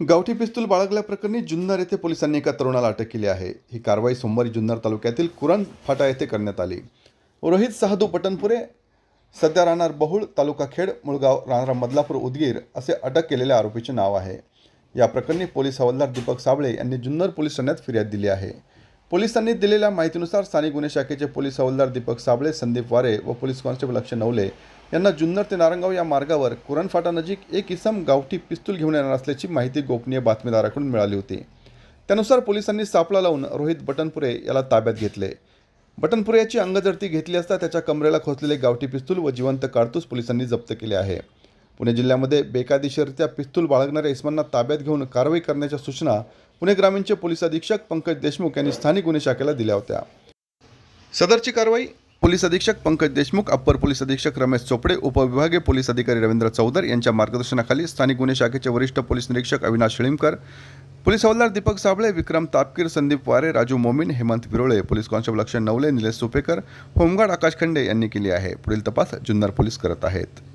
गावठी पिस्तूल बाळगल्याप्रकरणी जुन्नर येथे पोलिसांनी एका तरुणाला अटक केली आहे. ही कारवाई सोमवारी जुन्नर तालुक्यातील कुरण फाटा येथे करण्यात आली. रोहित सहादू पटनपुरे सध्या राहणार बहुळ तालुका खेड मुळगाव राहणार मदलापूर उदगीर असे अटक केलेल्या आरोपीचे नाव आहे. या प्रकरणी पोलीस हवालदार दीपक साबळे यांनी जुन्नर पोलीस ठाण्यात फिर्याद दिली आहे. पोलिसांनी दिलेल्या माहितीनुसार स्थानिक गुन्हे शाखेचे पोलीस हवालदार दीपक साबळे संदीप वारे व पोलीस कॉन्स्टेबल अक्षय नवले यांना जुन्नर ते नारंगाव या मार्गावर कुरणफाटानजीक एक इसम गावठी पिस्तूल घेऊन येणार असल्याची माहिती गोपनीय बातमीदाराकडून मिळाली होती. त्यानुसार पोलिसांनी सापळा लावून रोहित बटनपुरे याला ताब्यात घेतले. बटनपुरे याची अंगजडती घेतली असता त्याच्या कमरेला खोचलेले गावठी पिस्तूल व जिवंत कारतूस पोलिसांनी जप्त केले आहे. पुणे जिल्ह्यामध्ये बेकायदेशीररित्या पिस्तूल बाळगणाऱ्या इसमांना ताब्यात घेऊन कारवाई करण्याच्या सूचना पुणे ग्रामीणचे पोलीस अधीक्षक पंकज देशमुख यांनी स्थानिक गुन्हे शाखेला दिल्या होत्या. सदरची कारवाई पोलीस अधीक्षक पंकज देशमुख अप्पर पोलीस अधीक्षक रमेश चोपडे उपविभागीय पोलीस अधिकारी रवींद्र चौधर यांच्या मार्गदर्शनाखाली स्थानिक गुन्हे शाखेचे वरिष्ठ पोलीस निरीक्षक अविनाश शिळीमकर पोलीस हवालदार Deepak Sable Vikram Tapkir Sandeep Ware Raju Momin Hemant Virole police constable Akshay Navale Nilesh Supekar home guard Akash Khande यांनी केली आहे. पुढील तपास जुन्नर पोलीस करत आहेत.